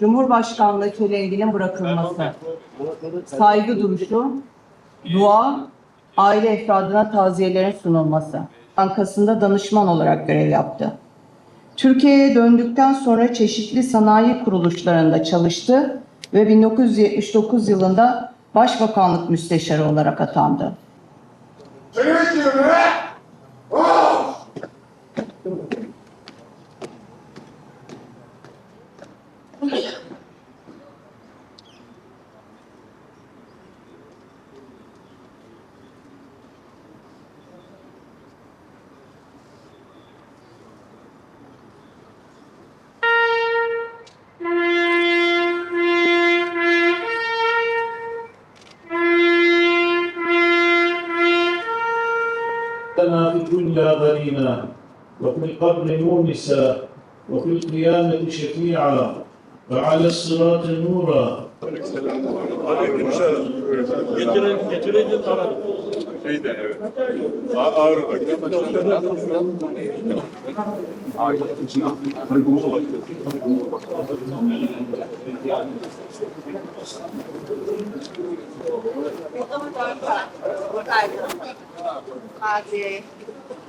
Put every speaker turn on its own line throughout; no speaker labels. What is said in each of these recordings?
Cumhurbaşkanlığı çeleğinin bırakılması, saygı duruşu, dua, aile efradına taziyelerin sunulması. Bankasında danışman olarak görev yaptı. Türkiye'ye döndükten sonra çeşitli sanayi kuruluşlarında çalıştı ve 1979 yılında Başbakanlık Müsteşarı olarak atandı.
Evet, evet. بنينا وفي القبر مونسا وفي القيامة شفيعا وعلى الصراط نورا.
Getirin,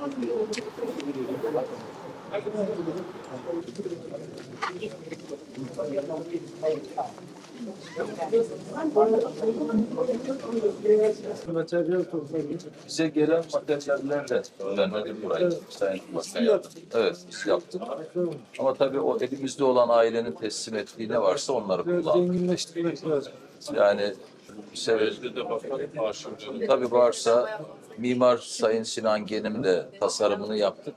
A- Ağrı'da.
Bize gelen materyaller öğrenmeli burayı. Sayın Bakan. Evet, biz yaptık. Ama tabii o elimizde olan ailenin teslim ettiği ne varsa onları kullandık.
Zenginleştirmek lazım.
Yani
de arşivleri.
tabii varsa Mimar Sayın Sinan Genim'le tasarımını yaptık.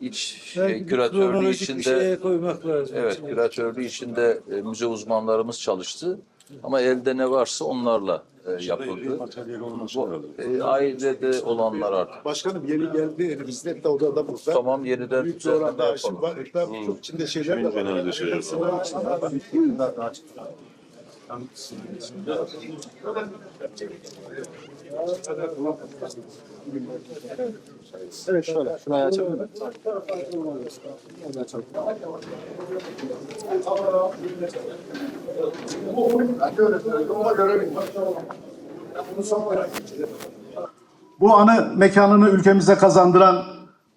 İç şey,
bir
küratörlüğü içinde
koymak lazım.
Evet, küratörlüğü içinde e, müze uzmanlarımız çalıştı. Ama elde ne varsa onlarla e, yapıldı.
Materyal olması
Bu,
lazım.
e, ailede olanlar artık.
Başkanım yeni geldi elimizde hatta odada burada.
Tamam yeniden
Büyük bir oranda arşiv
yapalım.
var. Hatta çok içinde şeyler de
Şimdi
var.
var.
Sınavın içinde var.
Evet şöyle. Şuraya açalım.
Bu anı mekanını ülkemize kazandıran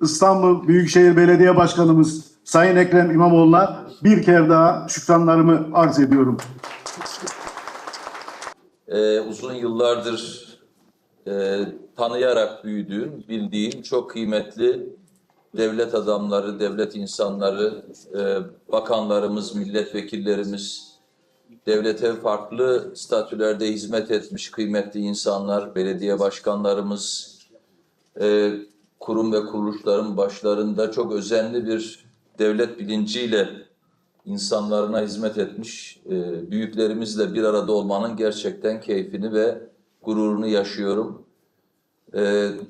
İstanbul Büyükşehir Belediye Başkanımız Sayın Ekrem İmamoğlu'na bir kere daha şükranlarımı arz ediyorum.
Ee, uzun yıllardır e, tanıyarak büyüdüğüm, bildiğim çok kıymetli devlet adamları, devlet insanları, e, bakanlarımız, milletvekillerimiz, devlete farklı statülerde hizmet etmiş kıymetli insanlar, belediye başkanlarımız, e, kurum ve kuruluşların başlarında çok özenli bir devlet bilinciyle insanlarına hizmet etmiş e, büyüklerimizle bir arada olmanın gerçekten keyfini ve gururunu yaşıyorum. E,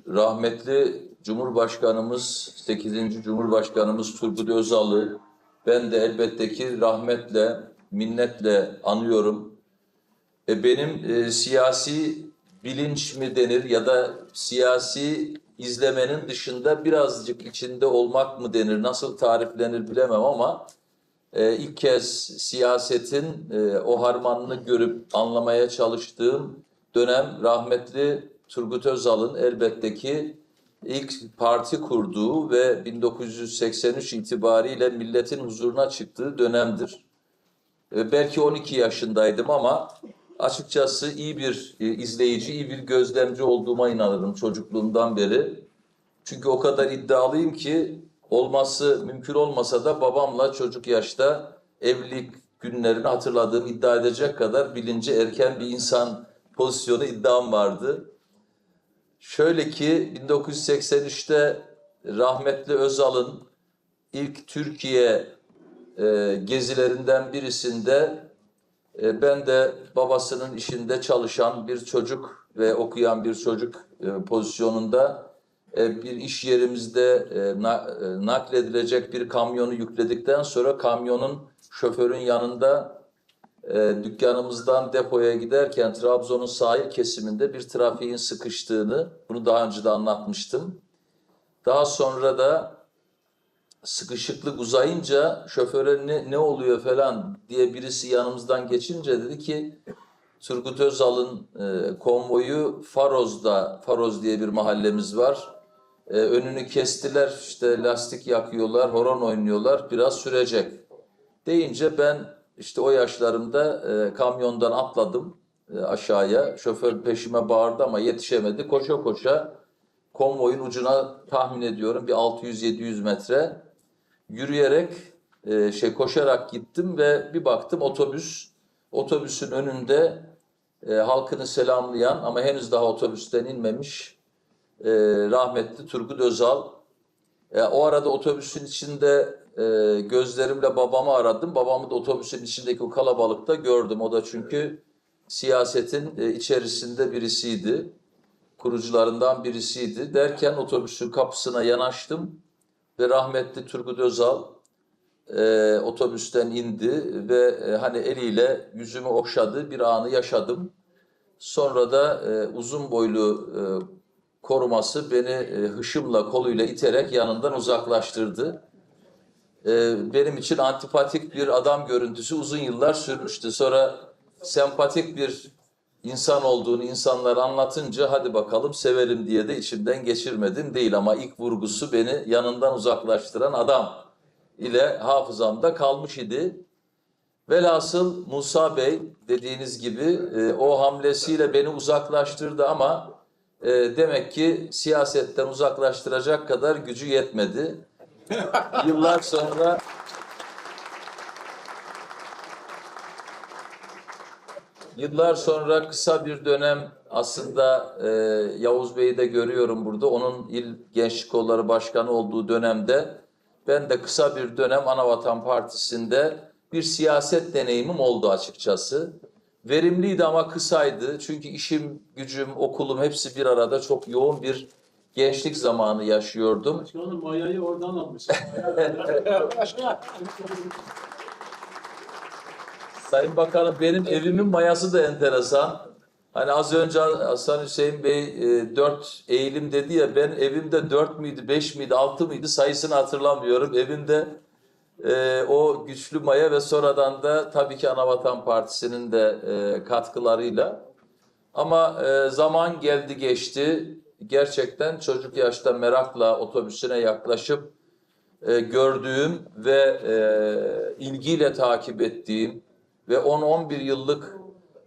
rahmetli Cumhurbaşkanımız, 8. Cumhurbaşkanımız Turgut Özal'ı ben de elbette ki rahmetle, minnetle anıyorum. E, benim e, siyasi bilinç mi denir ya da siyasi izlemenin dışında birazcık içinde olmak mı denir, nasıl tariflenir bilemem ama e, ilk kez siyasetin e, o harmanını görüp anlamaya çalıştığım dönem rahmetli Turgut Özal'ın elbette ki ilk parti kurduğu ve 1983 itibariyle milletin huzuruna çıktığı dönemdir. E, belki 12 yaşındaydım ama açıkçası iyi bir e, izleyici, iyi bir gözlemci olduğuma inanırım çocukluğumdan beri. Çünkü o kadar iddialıyım ki olması mümkün olmasa da babamla çocuk yaşta evlilik günlerini hatırladığım iddia edecek kadar bilinci erken bir insan pozisyonu iddiam vardı. Şöyle ki 1983'te rahmetli Özal'ın ilk Türkiye e, gezilerinden birisinde e, ben de babasının işinde çalışan bir çocuk ve okuyan bir çocuk e, pozisyonunda bir iş yerimizde e, e, nakledilecek bir kamyonu yükledikten sonra kamyonun şoförün yanında e, dükkanımızdan depoya giderken Trabzon'un sahil kesiminde bir trafiğin sıkıştığını, bunu daha önce de anlatmıştım. Daha sonra da sıkışıklık uzayınca şoföre ne, ne oluyor falan diye birisi yanımızdan geçince dedi ki Turgut Özal'ın e, konvoyu Faroz'da, Faroz diye bir mahallemiz var. E, önünü kestiler, işte lastik yakıyorlar, horon oynuyorlar, biraz sürecek. Deyince ben işte o yaşlarımda e, kamyondan atladım e, aşağıya. Şoför peşime bağırdı ama yetişemedi. Koşa koşa konvoyun ucuna tahmin ediyorum bir 600-700 metre yürüyerek e, şey koşarak gittim ve bir baktım otobüs otobüsün önünde e, halkını selamlayan ama henüz daha otobüsten inmemiş e, rahmetli Turgut Özal. E, o arada otobüsün içinde e, gözlerimle babamı aradım. Babamı da otobüsün içindeki o kalabalıkta gördüm. O da çünkü siyasetin e, içerisinde birisiydi. Kurucularından birisiydi. Derken otobüsün kapısına yanaştım ve rahmetli Turgut Özal e, otobüsten indi ve e, hani eliyle yüzümü okşadı bir anı yaşadım. Sonra da e, uzun boylu e, koruması beni e, hışımla koluyla iterek yanından uzaklaştırdı. E, benim için antipatik bir adam görüntüsü uzun yıllar sürmüştü. Sonra sempatik bir insan olduğunu insanlar anlatınca hadi bakalım sevelim diye de içimden geçirmedim değil ama ilk vurgusu beni yanından uzaklaştıran adam ile hafızamda kalmış idi. Velhasıl Musa Bey dediğiniz gibi e, o hamlesiyle beni uzaklaştırdı ama e, demek ki siyasetten uzaklaştıracak kadar gücü yetmedi. Yıllar sonra Yıllar sonra kısa bir dönem aslında e, Yavuz Bey'i de görüyorum burada. Onun il gençlik kolları başkanı olduğu dönemde ben de kısa bir dönem Anavatan Partisi'nde bir siyaset deneyimim oldu açıkçası. Verimliydi ama kısaydı. Çünkü işim, gücüm, okulum hepsi bir arada çok yoğun bir gençlik zamanı yaşıyordum.
Başkanım mayayı oradan almış.
Sayın Bakanım benim evimin mayası da enteresan. Hani az önce Hasan Hüseyin Bey e, dört eğilim dedi ya ben evimde dört müydü, beş miydi, altı mıydı sayısını hatırlamıyorum. Evimde e, o güçlü maya ve sonradan da tabii ki Anavatan Partisi'nin de e, katkılarıyla. Ama e, zaman geldi geçti. Gerçekten çocuk yaşta merakla otobüsüne yaklaşıp e, gördüğüm ve e, ilgiyle takip ettiğim ve 10-11 yıllık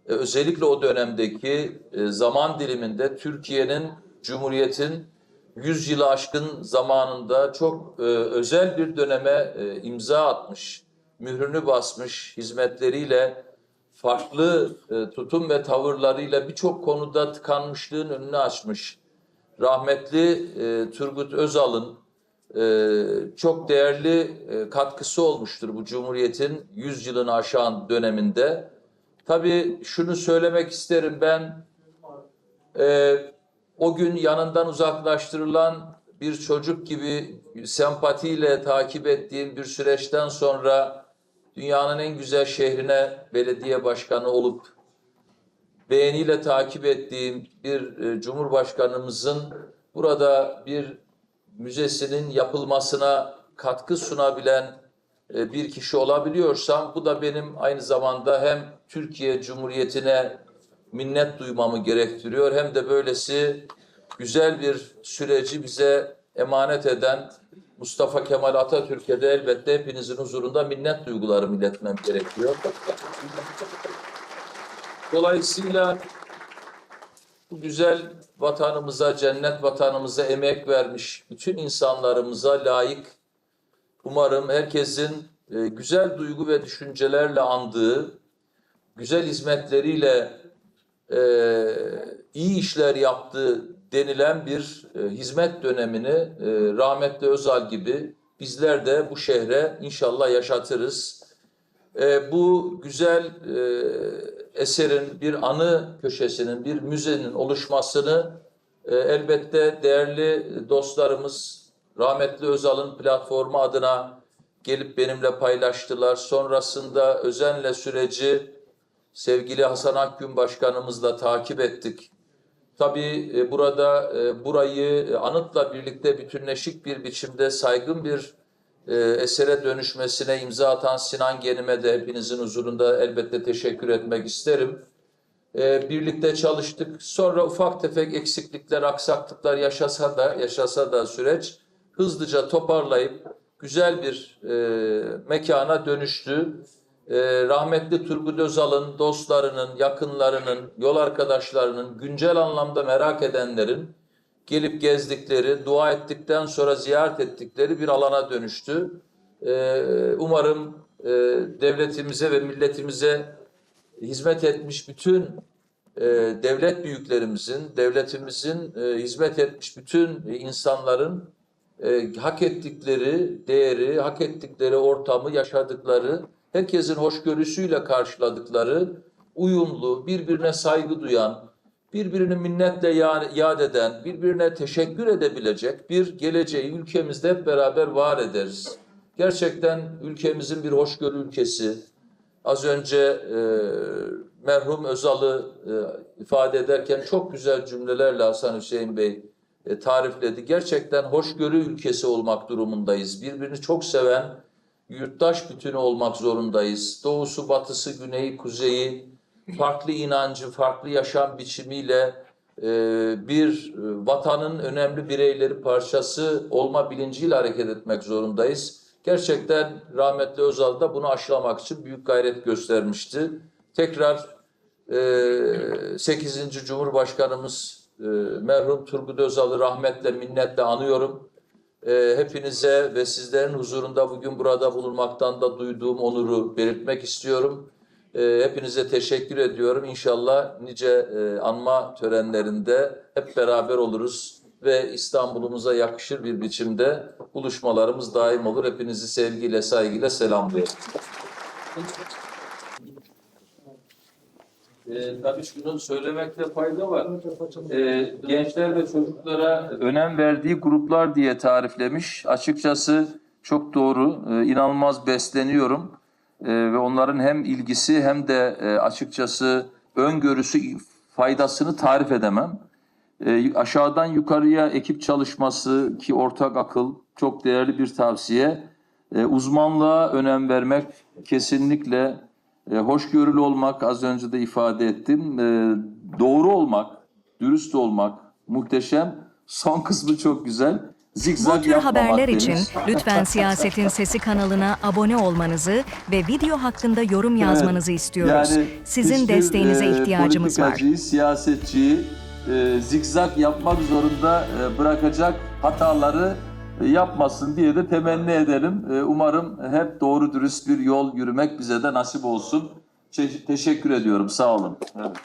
e, özellikle o dönemdeki e, zaman diliminde Türkiye'nin, Cumhuriyet'in 100 yılı aşkın zamanında çok e, özel bir döneme e, imza atmış, mührünü basmış, hizmetleriyle, farklı e, tutum ve tavırlarıyla birçok konuda tıkanmışlığın önünü açmış. Rahmetli e, Turgut Özal'ın e, çok değerli e, katkısı olmuştur bu Cumhuriyet'in 100 yılını aşan döneminde. Tabii şunu söylemek isterim ben e, o gün yanından uzaklaştırılan bir çocuk gibi sempatiyle takip ettiğim bir süreçten sonra dünyanın en güzel şehrine belediye başkanı olup beğeniyle takip ettiğim bir e, cumhurbaşkanımızın burada bir müzesinin yapılmasına katkı sunabilen e, bir kişi olabiliyorsam bu da benim aynı zamanda hem Türkiye Cumhuriyeti'ne minnet duymamı gerektiriyor hem de böylesi güzel bir süreci bize emanet eden Mustafa Kemal Atatürk'e de elbette hepinizin huzurunda minnet duygularımı iletmem gerekiyor. Dolayısıyla bu güzel vatanımıza, cennet vatanımıza emek vermiş bütün insanlarımıza layık umarım herkesin e, güzel duygu ve düşüncelerle andığı, güzel hizmetleriyle e, iyi işler yaptığı denilen bir e, hizmet dönemini e, rahmetli Özal gibi bizler de bu şehre inşallah yaşatırız. E, bu güzel e, eserin bir anı köşesinin, bir müzenin oluşmasını e, elbette değerli dostlarımız rahmetli Özal'ın platformu adına gelip benimle paylaştılar. Sonrasında özenle süreci sevgili Hasan Akgün Başkanımızla takip ettik. Tabii e, burada e, burayı e, anıtla birlikte bütünleşik bir biçimde saygın bir esere dönüşmesine imza atan Sinan Genim'e de hepinizin huzurunda elbette teşekkür etmek isterim. Birlikte çalıştık. Sonra ufak tefek eksiklikler, aksaklıklar yaşasa da yaşasa da süreç hızlıca toparlayıp güzel bir mekana dönüştü. E, rahmetli Turgut Özal'ın dostlarının, yakınlarının, yol arkadaşlarının, güncel anlamda merak edenlerin gelip gezdikleri, dua ettikten sonra ziyaret ettikleri bir alana dönüştü. E, umarım e, devletimize ve milletimize hizmet etmiş bütün e, devlet büyüklerimizin, devletimizin e, hizmet etmiş bütün insanların hak ettikleri değeri, hak ettikleri ortamı yaşadıkları, herkesin hoşgörüsüyle karşıladıkları, uyumlu, birbirine saygı duyan, birbirini minnetle ya- yad eden, birbirine teşekkür edebilecek bir geleceği ülkemizde hep beraber var ederiz. Gerçekten ülkemizin bir hoşgörü ülkesi. Az önce e, merhum Özal'ı e, ifade ederken çok güzel cümlelerle Hasan Hüseyin Bey e, tarifledi. Gerçekten hoşgörü ülkesi olmak durumundayız. Birbirini çok seven, yurttaş bütünü olmak zorundayız. Doğusu, batısı, güneyi, kuzeyi, farklı inancı, farklı yaşam biçimiyle e, bir e, vatanın önemli bireyleri parçası olma bilinciyle hareket etmek zorundayız. Gerçekten rahmetli Özal da bunu aşılamak için büyük gayret göstermişti. Tekrar e, 8. Cumhurbaşkanımız e, merhum Turgut Özal'ı rahmetle, minnetle anıyorum. E, hepinize ve sizlerin huzurunda bugün burada bulunmaktan da duyduğum onuru belirtmek istiyorum. E, hepinize teşekkür ediyorum. İnşallah nice e, anma törenlerinde hep beraber oluruz ve İstanbul'umuza yakışır bir biçimde buluşmalarımız daim olur. Hepinizi sevgiyle, saygıyla selamlıyorum. E, tabii şunu söylemekte fayda var. E, gençler ve çocuklara önem verdiği gruplar diye tariflemiş. Açıkçası çok doğru. E, inanılmaz besleniyorum. E, ve onların hem ilgisi hem de e, açıkçası öngörüsü faydasını tarif edemem. E, aşağıdan yukarıya ekip çalışması ki ortak akıl çok değerli bir tavsiye. E, uzmanlığa önem vermek kesinlikle e, hoşgörülü olmak az önce de ifade ettim. E, doğru olmak, dürüst olmak muhteşem. Son kısmı çok güzel. Zigzag
Bu tür haberler
deniz.
için lütfen Siyasetin Sesi kanalına abone olmanızı ve video hakkında yorum yazmanızı istiyoruz.
Yani
Sizin desteğinize
e,
ihtiyacımız var.
siyasetçiyi e, zigzag yapmak zorunda e, bırakacak hataları yapmasın diye de temenni edelim. E, umarım hep doğru dürüst bir yol yürümek bize de nasip olsun. Teşekkür ediyorum. Sağ olun. Evet.